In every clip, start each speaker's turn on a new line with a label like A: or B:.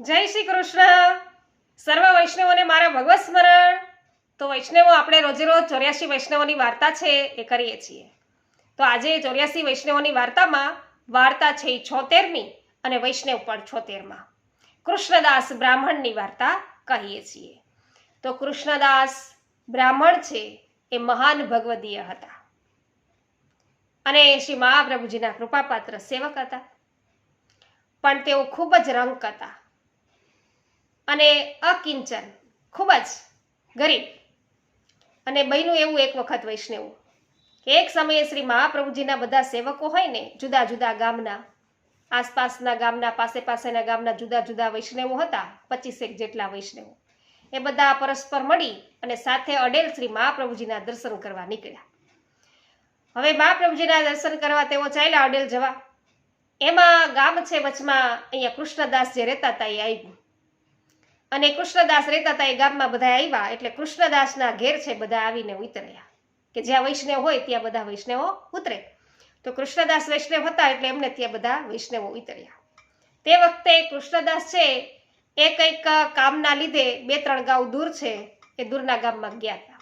A: જય શ્રી કૃષ્ણ. સર્વ વૈષ્ણવોને મારા ભગવત સ્મરણ. તો વૈષ્ણવો, આપણે રોજે રોજ ચોર્યાસી વૈષ્ણવોની વાર્તા છે એ કરીએ છીએ. તો આજે ચોર્યાસી વૈષ્ણવોની વાર્તામાં વાર્તા છે એ છોતેરમી અને વૈષ્ણવ પણ છોતેરમાં. કૃષ્ણદાસ બ્રાહ્મણની વાર્તા કહીએ છીએ. તો કૃષ્ણદાસ બ્રાહ્મણ છે એ મહાન ભગવદીય હતા. અને શ્રી મહાપ્રભુજીના કૃપાપાત્ર સેવક હતા. પણ તેઓ ખૂબ જ રંક હતા. અને અકિંચન, ખૂબ જ ગરીબ. અને બહેનું એવું એક વખત વૈષ્ણવ. એક સમયે શ્રી મહાપ્રભુજીના બધા સેવકો હોય ને, જુદા જુદા ગામના, આસપાસના ગામના, પાસે પાસેના ગામના જુદા જુદા વૈષ્ણવો હતા, પચીસેક જેટલા વૈષ્ણવો. એ બધા પરસ્પર મળી અને સાથે અડેલ શ્રી મહાપ્રભુજીના દર્શન કરવા નીકળ્યા. હવે મહાપ્રભુજીના દર્શન કરવા તેઓ ચાલ્યા અડેલ જવા. એમાં ગામ છે વચમાં અહીંયા કૃષ્ણદાસ જે રહેતા હતા એ આવ્યું. અને કૃષ્ણદાસ રહેતા હતા એ ગામમાં બધા આવ્યા, એટલે કૃષ્ણદાસના ઘેર છે બધા આવીને ઉતર્યા. કે જ્યાં વૈષ્ણવ હોય ત્યાં બધા વૈષ્ણવો ઉતરે. તો કૃષ્ણદાસ વૈષ્ણવ હતા એટલે એમને ત્યાં બધા વૈષ્ણવો ઉતર્યા. તે વખતે કૃષ્ણદાસ છે એ કંઈક કામના લીધે બે ત્રણ ગાઉ દૂર છે, એ દૂરના ગામમાં ગયા હતા.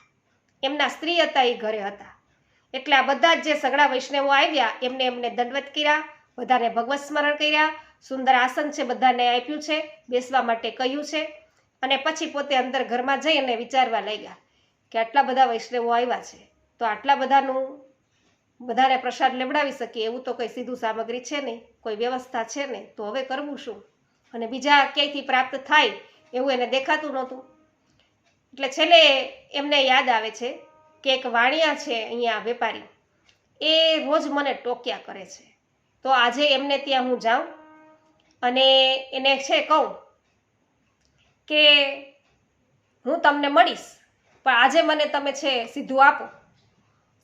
A: એમના સ્ત્રી હતા એ ઘરે હતા. એટલે આ બધા જ જે સગડા વૈષ્ણવો આવ્યા, એમને એમને દંડવત કર્યા, બધાને ભગવત સ્મરણ કર્યા, સુંદર આસન છે બધાને આપ્યું છે, બેસવા માટે કહ્યું છે. અને પછી પોતે અંદર ઘરમાં જઈ અને વિચારવા લાગ્યા કે આટલા બધા વૈષ્ણવો આવ્યા છે, તો આટલા બધાનું બધાને પ્રસાદ લેવડાવી શકીએ, એવું તો કંઈ સીધું સામગ્રી છે નહીં, કોઈ વ્યવસ્થા છે નહીં, તો હવે કરવું શું? અને બીજા ક્યાંયથી પ્રાપ્ત થાય એવું એને દેખાતું નહોતું. એટલે છેલ્લે એમને યાદ આવે છે કે એક વાણિયા છે અહીંયા વેપારી, એ રોજ મને ટોક્યા કરે છે. તો આજે એમને ત્યાં હું જાઉં અને એને છે કહું કે હું તમને મળીશ, પણ આજે મને તમે છે સીધું આપો.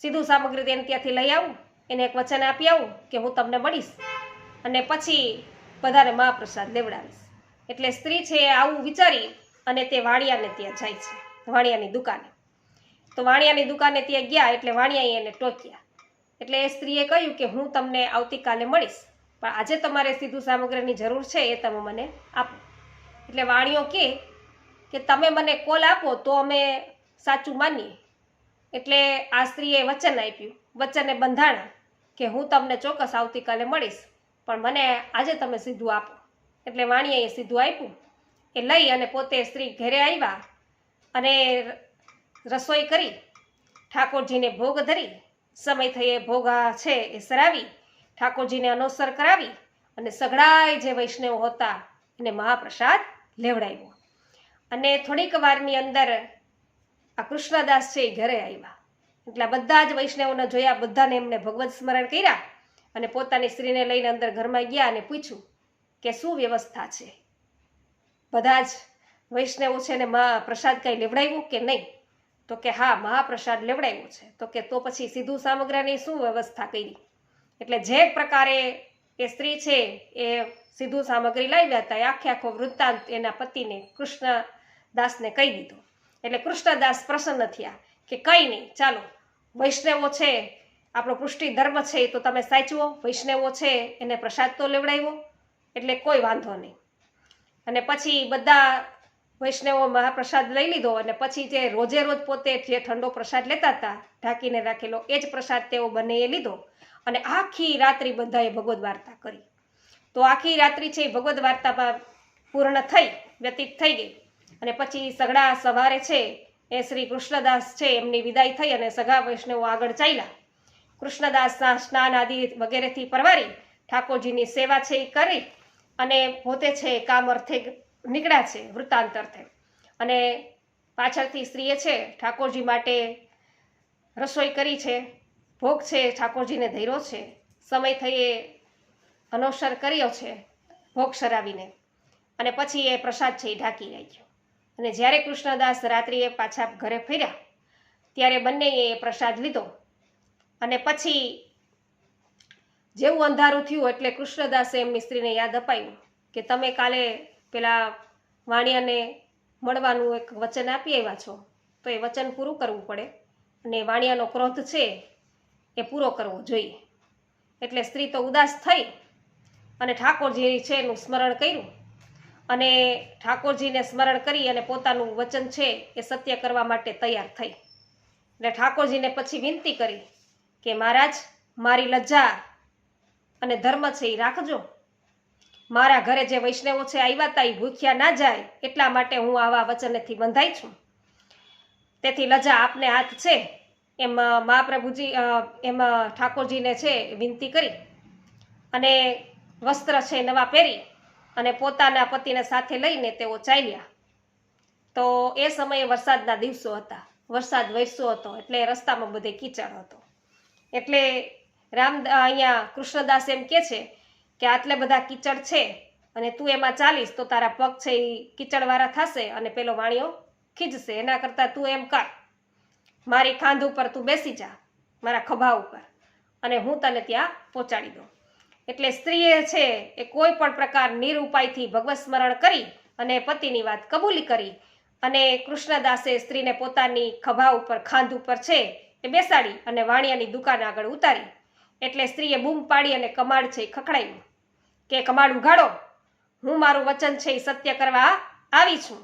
A: સીધું સામગ્રી તેને ત્યાંથી લઈ આવું, એને એક વચન આપી આવું કે હું તમને મળીશ. અને પછી બધાને મહાપ્રસાદ લેવડાવીશ. એટલે સ્ત્રી છે આવું વિચારી અને તે વાણિયાને ત્યાં જાય છે, વાણિયાની દુકાને. તો વાણિયાની દુકાને ત્યાં ગયા એટલે વાણિયાએ એને ટોક્યા. એટલે એ સ્ત્રીએ કહ્યું કે હું તમને આવતીકાલે મળીશ, પણ આજે તમારે સીધું સામગ્રીની જરૂર છે એ તમે મને આપો. એટલે વાણીઓ કહે કે તમે મને કોલ આપો તો અમે સાચું માનીએ. એટલે આ સ્ત્રીએ વચન આપ્યું. વચને બંધાણા કે હું તમને ચોક્કસ આવતીકાલે મળીશ, પણ મને આજે તમે સીધું આપો. એટલે વાણીએ સીધું આપ્યું. એ લઈ અને પોતે સ્ત્રી ઘરે આવ્યા અને રસોઈ કરી. ઠાકોરજીને ભોગ ધરી. સમય થયે ભોગ છે એ સરાવી. ઠાકોરજીને અનુસર કરાવી અને સઘળાય જે વૈષ્ણવ હતા એને મહાપ્રસાદ લેવડાવ્યો. અને થોડીક વારની અંદર આ કૃષ્ણદાસ છે એ ઘરે આવ્યા. એટલે બધા જ વૈષ્ણવોને જોયા, બધાને એમને ભગવત સ્મરણ કર્યા અને પોતાની સ્ત્રીને લઈને અંદર ઘરમાં ગયા અને પૂછ્યું કે શું વ્યવસ્થા છે? બધા જ વૈષ્ણવો છે ને મા પ્રસાદ કંઈ લેવડાવ્યું કે નહીં? તો કે હા, મહાપ્રસાદ લેવડાવ્યો છે. તો કે તો પછી સીધું સામગ્રીની શું વ્યવસ્થા કરી? એટલે જે પ્રકારે એ સ્ત્રી છે એ સીધું સામગ્રી લાવ્યા હતા. એ આખે આખો વૃત્તાંત એના પતિને કૃષ્ણદાસને કહી દીધો. એટલે કૃષ્ણદાસ પ્રસન્ન થયા કે કંઈ નહીં, ચાલો, વૈષ્ણવો છે, આપણો પૃષ્ટિ ધર્મ છે તો તમે સાચવો, વૈષ્ણવો છે એને પ્રસાદ તો લેવડાવ્યો, એટલે કોઈ વાંધો નહીં. અને પછી બધા વૈષ્ણવો મહાપ્રસાદ લઈ લીધો અને પછી જે રોજે રોજ પોતે જે ઠંડો પ્રસાદ લેતા હતા, ઢાંકીને રાખેલો, એ જ પ્રસાદ તેઓ બંનેએ લીધો. અને આખી રાત્રિ બધાએ ભગવદ્ વાર્તા કરી. તો આખી રાત્રિ છે ભગવદ્ વાર્તામાં પૂર્ણ થઈ, વ્યતીત થઈ ગઈ. અને પછી સઘળા સવારે છે એ શ્રી કૃષ્ણદાસ છે એમની વિદાય થઈ અને સગા વૈષ્ણવો આગળ ચાલ્યા. કૃષ્ણદાસના સ્નાન આદિ વગેરેથી પરવારી, ઠાકોરજીની સેવા છે એ કરી અને પોતે છે કામ અર્થે નીકળ્યા છે, વૃત્તાંત અર્થે. અને પાછળથી સ્ત્રીએ છે ઠાકોરજી માટે રસોઈ કરી છે, ભોગ છે, ઠાકોરજીને ધૈર્યો છે. સમય થઈએ અનોસર કર્યો છે ભોગ સરાવીને અને પછી એ પ્રસાદ છે એ ઢાંકી રાખ્યો. અને જ્યારે કૃષ્ણદાસ રાત્રિએ પાછા ઘરે ફર્યા, ત્યારે બંનેએ એ પ્રસાદ લીધો. અને પછી જેવું અંધારું થયું એટલે કૃષ્ણદાસે એમની સ્ત્રીને યાદ અપાયું કે તમે કાલે પેલા વાણિયાને મળવાનું એક વચન આપી આવ્યા છો, તો એ વચન પૂરું કરવું પડે. અને વાણિયાનો ક્રોધ છે એ પૂરો કરવો જોઈએ. એટલે સ્ત્રી તો ઉદાસ થઈ અને ઠાકોરજી છે એનું સ્મરણ કર્યું. અને ઠાકોરજીને સ્મરણ કરી અને પોતાનું વચન છે એ સત્ય કરવા માટે તૈયાર થઈ. એટલે ઠાકોરજીને પછી વિનંતી કરી કે મહારાજ, મારી લજ્જા અને ધર્મ છે એ રાખજો. મારા ઘરે જે વૈષ્ણવો છે આવ્યા હતા એ ભૂખ્યા ના જાય એટલા માટે હું આવા વચનેથી બંધાઈ છું. તેથી લજા આપને હાથ છે એમ મહાપ્રભુજી એમ ઠાકોરજીને છે વિનંતી કરી. અને વસ્ત્ર છે નવા પહેરી અને પોતાના પતિને સાથે લઈને તેઓ ચાલ્યા. તો એ સમયે વરસાદના દિવસો હતા. વરસાદ વરસ્યો હતો એટલે રસ્તામાં બધે કીચડ હતો. એટલે રામ અહીંયા કૃષ્ણદાસ એમ કે છે કે આટલે બધા કીચડ છે અને તું એમાં ચાલીશ તો તારા પગ છે એ કીચડવાળા થશે અને પેલો વાણિયો ખીજશે. એના કરતાં તું એમ કર. મારી ખાંધ ઉપર તું બેસી જા, મારા ખભા ઉપર અને હું તને ત્યાં પહોંચાડી દઉં. એટલે સ્ત્રીએ છે એ કોઈ પણ પ્રકાર નિરુપાયથી ભગવત સ્મરણ કરી અને પતિની વાત કબૂલી કરી અને કૃષ્ણદાસે સ્ત્રીને પોતાની ખભા ઉપર, ખાંધ ઉપર છે એ બેસાડી અને વાણિયાની દુકાન આગળ ઉતારી. એટલે સ્ત્રીએ બૂમ પાડી અને કમાડ છે ખખડાયું. કે કમાડ ઉઘાડો. હું મારું વચન છે એ સત્ય કરવા આવી છું.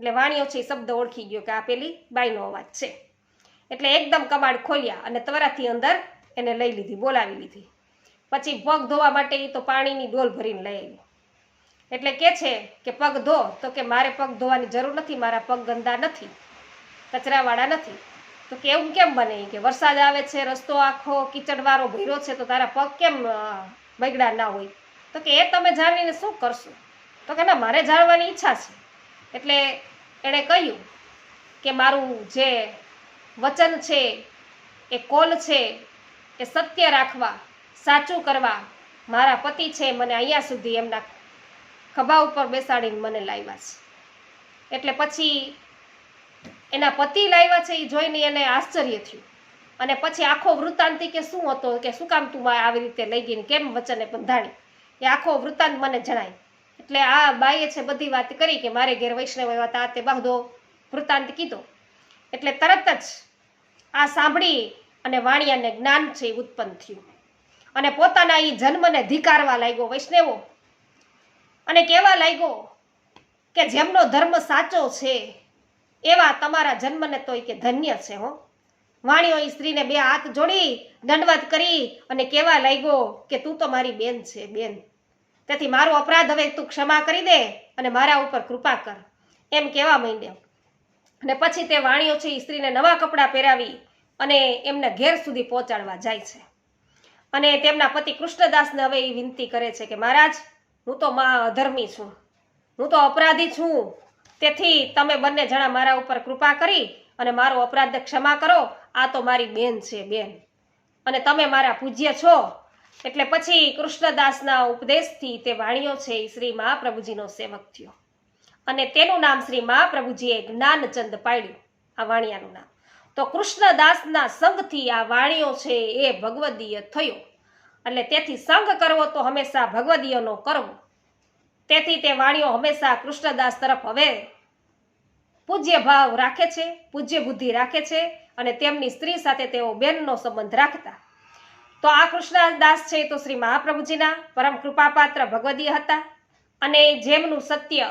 A: એટલે વાણિયો છે એ શબ્દ ઓળખી ગયો કે આ પેલી બાઈનો અવાજ છે. એટલે એકદમ કમાડ ખોલ્યા અને ત્વરાથી અંદર એને લઈ લીધી, બોલાવી લીધી. પછી પગ ધોવા માટે એ તો પાણીની ડોલ ભરીને લઈ આવી એટલે કે છે કે પગ ધો, તો કે મારે પગ ધોવાની જરૂર નથી, મારા પગ ગંદા નથી, કચરાવાળા નથી. તો કે એવું કેમ બને કે વરસાદ આવે છે, રસ્તો આખો કીચડવાળો ભીરો છે, તો તારા પગ કેમ બગડા ના હોય? તો કે એ તમે જાણીને શું કરશો? તો કે ના, મારે જાણવાની ઈચ્છા છે. એટલે એણે કહ્યું કે મારું જે વચન છે, એ કોલ છે, એ સત્ય રાખવા. સાચું કરવા મારા પતિ છે મને અહીંયા સુધી એમના ખભા ઉપર બેસાડીને મને લાવ્યા છે. એટલે પછી એના પતિ લાવ્યા છે, એ જોઈને એને આશ્ચર્ય થયું. અને પછી આખો વૃત્તાંતિ કે શું હતો, કે શું કામ તું આવી રીતે લઈ ગઈ કેમ વચને બંધાણી? એ આખો વૃત્તાંત મને જણાય. એટલે આ બાઈએ છે બધી વાત કરી કે મારે ઘેર વૈષ્ણવ એવા હતા, તે બધો વૃત્તાંત કીધો. એટલે તરત જ આ સાંભળી અને વાણિયાને જ્ઞાન છે ઉત્પન્ન થયું. અને પોતાના એ જન્મને ધિકારવા લાગ્યો વૈષ્ણવો. અને કહેવા લાગ્યો કે જેમનો ધર્મ સાચો છે, એવા તમારા જન્મને તોય કે ધન્ય છે હો. વાણીઓ એ સ્ત્રીને બે હાથ જોડી દંડવત કરી અને કહેવા લાગ્યો કે તું તો મારી બેન છે, બેન. તેથી મારો અપરાધ હવે તું ક્ષમા કરી દે અને મારા ઉપર કૃપા કર. એમ કહેવા માંડ્યો. અને પછી તે વાણીઓ છે એ સ્ત્રીને નવા કપડાં પહેરાવી અને એમને ઘેર સુધી પહોંચાડવા જાય છે. અને તેમના પતિ કૃષ્ણદાસને હવે એ વિનંતી કરે છે કે, મહારાજ, હું તો મા અધર્મી છું. હું તો અપરાધી છું. તેથી તમે બંને જણા મારા ઉપર કૃપા કરી અને મારો અપરાધ ક્ષમા કરો. આ તો મારી બેન છે, બેન. અને તમે મારા પૂજ્ય છો. એટલે પછી કૃષ્ણદાસના ઉપદેશથી તે વાણીઓ છે એ શ્રી મહાપ્રભુજીનો સેવક થયો. અને તેનું નામ શ્રી મહાપ્રભુજીએ જ્ઞાનચંદ પાડ્યું. આ વાણિયાનું નામ. તો કૃષ્ણદાસના સંઘથી આ વાણીઓ છે એ ભગવદીય થયો. એટલે તેથી સંઘ કરવો તો હંમેશા ભગવદીયનો કરવો. તેથી તે વાણીઓ હંમેશા કૃષ્ણદાસ તરફ હવે પૂજ્ય ભાવ રાખે છે, પૂજ્ય બુદ્ધિ રાખે છે અને તેમની સ્ત્રી સાથે તેઓ બેનનો સંબંધ રાખતા. તો આ કૃષ્ણદાસ છે તો શ્રી મહાપ્રભુજીના પરમ કૃપાપાત્ર ભગવદીય હતા અને જેમનું સત્ય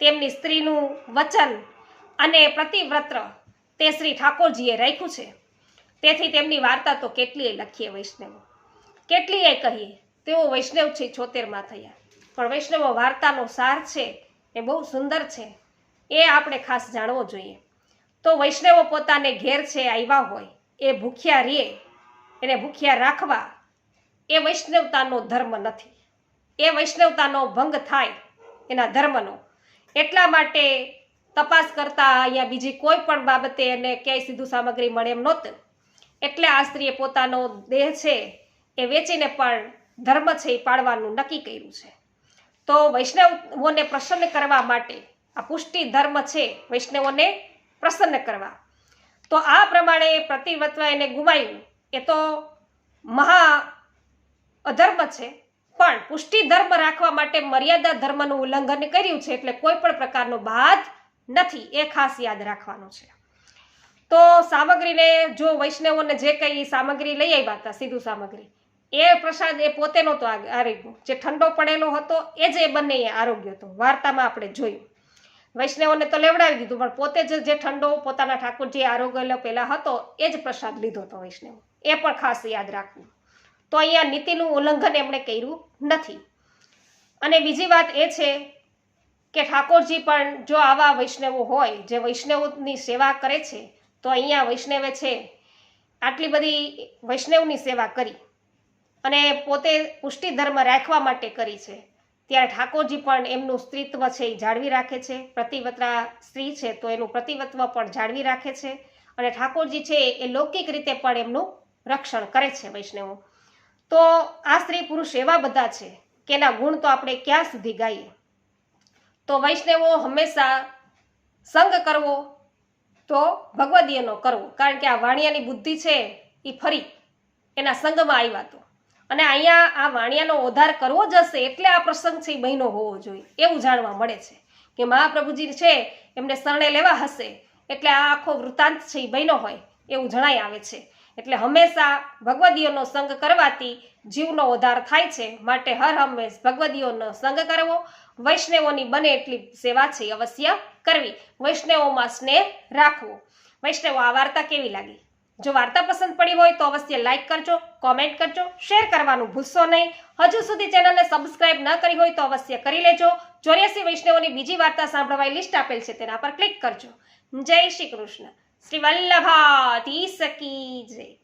A: તેમની સ્ત્રીનું વચન અને પ્રતિવ્રત તે શ્રી ઠાકોરજીએ રાખ્યું છે. તેથી તેમની વાર્તા તો કેટલીય લખીએ વૈષ્ણવો. કેટલીય કહીએ, તેઓ વૈષ્ણવ છે છોતેરમાં થયા. પણ વૈષ્ણવ વાર્તાનો સાર છે એ બહુ સુંદર છે, એ આપણે ખાસ જાણવો જોઈએ. તો વૈષ્ણવો પોતાને ઘેર છે આવ્યા હોય, એ ભૂખ્યા રહે એને ભૂખ્યા રાખવા, એ વૈષ્ણવતાનો ધર્મ નથી. એ વૈષ્ણવતાનો ભંગ થાય એના ધર્મનો. એટલા માટે તપાસ કરતા અહીંયા બીજી કોઈ પણ બાબતે એને ક્યાંય સીધું સામગ્રી મળે એમ નહોતું. એટલે આ સ્ત્રીએ પોતાનો દેહ છે એ વેચીને પણ ધર્મ છે એ પાળવાનું નક્કી કર્યું છે. તો વૈષ્ણવોને પ્રસન્ન કરવા માટે આ પુષ્ટિ ધર્મ છે વૈષ્ણવોને પ્રસન્ન કરવા. તો આ પ્રમાણે પ્રતિવત્વ એને ગુમાયું. એ તો મહા અધર્મ છે. પણ પુષ્ટિ ધર્મ રાખવા માટે મર્યાદા ધર્મનું ઉલ્લંઘન કર્યું છે એટલે કોઈ પણ પ્રકારનો બાદ નથી, એ ખાસ યાદ રાખવાનું છે. તો સામગ્રીને જો વૈષ્ણવોને જે કંઈ સામગ્રી લઈ આવ્યા હતા, સીધું સામગ્રી, એ પ્રસાદ એ પોતે નહોતો આરોગ્યો જે ઠંડો પડેલો હતો, એ જ એ બંને આરોગ્ય હતો. વાર્તામાં આપણે જોયું. વૈષ્ણવોને તો લેવડાવી દીધું, પણ પોતે જ જે ઠંડો, પોતાના ઠાકોરજી આરોગ્ય પહેલા હતો, એ જ પ્રસાદ લીધો હતો વૈષ્ણવ. એ પણ ખાસ યાદ રાખવું. તો અહીંયા નીતિનું ઉલ્લંઘન એમણે કર્યું નથી. અને બીજી વાત એ છે કે ઠાકોરજી પણ જો આવા વૈષ્ણવો હોય, જે વૈષ્ણવની સેવા કરે છે, તો અહીંયા વૈષ્ણવે છે. આટલી બધી વૈષ્ણવની સેવા કરી અને પોતે પુષ્ટિ ધર્મ રાખવા માટે કરી છે. ત્યારે ઠાકોરજી પણ એમનું સ્ત્રીત્વ છે એ જાળવી રાખે છે. પ્રતિવત્રા સ્ત્રી છે તો એનું પ્રતિવત્વ પણ જાળવી રાખે છે અને ઠાકોરજી છે એ લૌકિક રીતે પણ એમનું રક્ષણ કરે છે વૈષ્ણવો. તો આ સ્ત્રી પુરુષ એવા બધા છે કે એના ગુણ તો આપણે ક્યાં સુધી ગાઈએ? તો વૈષ્ણવો હંમેશા સંગ કરવો તો ભગવદીયનો કરવો. કારણ કે આ વાણિયાની બુદ્ધિ છે એ ફરી એના સંગમાં આવ્યા તો. અને અહીંયા આ વાણિયાનો ઉદ્ધાર કરવો જ હશે એટલે આ પ્રસંગ છે એ બહેનો હોવો જોઈએ. એવું જાણવા મળે છે કે મહાપ્રભુજી છે એમને શરણે લેવા હશે એટલે આ આખો વૃત્તાંત છે એ બહેનો હોય એવું જણાઈ આવે છે. એટલે હંમેશા ભગવદીઓનો સંગ કરવાથી જીવનો ઉદ્ધાર થાય છે. માટે હર હંમેશ ભગવદીઓનો સંગ કરવો. વૈષ્ણવોની બને એટલી સેવા છે અવશ્ય કરવી. વૈષ્ણવોમાં સ્નેહ રાખવો. વૈષ્ણવો, આ વાર્તા કેવી લાગી? જો વાર્તા પસંદ પડી હોય તો અવશ્ય લાઈક કરજો, કોમેન્ટ કરજો, શેર કરવાનું ભૂલશો નહીં. હજુ સુધી ચેનલને સબસ્ક્રાઇબ ન કરી હોય તો અવશ્ય કરી લેજો. ચોર્યાસી વૈષ્ણવોની બીજી વાર્તા સાંભળવાની લિસ્ટ આપેલ છે, તેના પર ક્લિક કરજો. જય શ્રી કૃષ્ણ. શ્રી વલ્લભાતી સકી જય.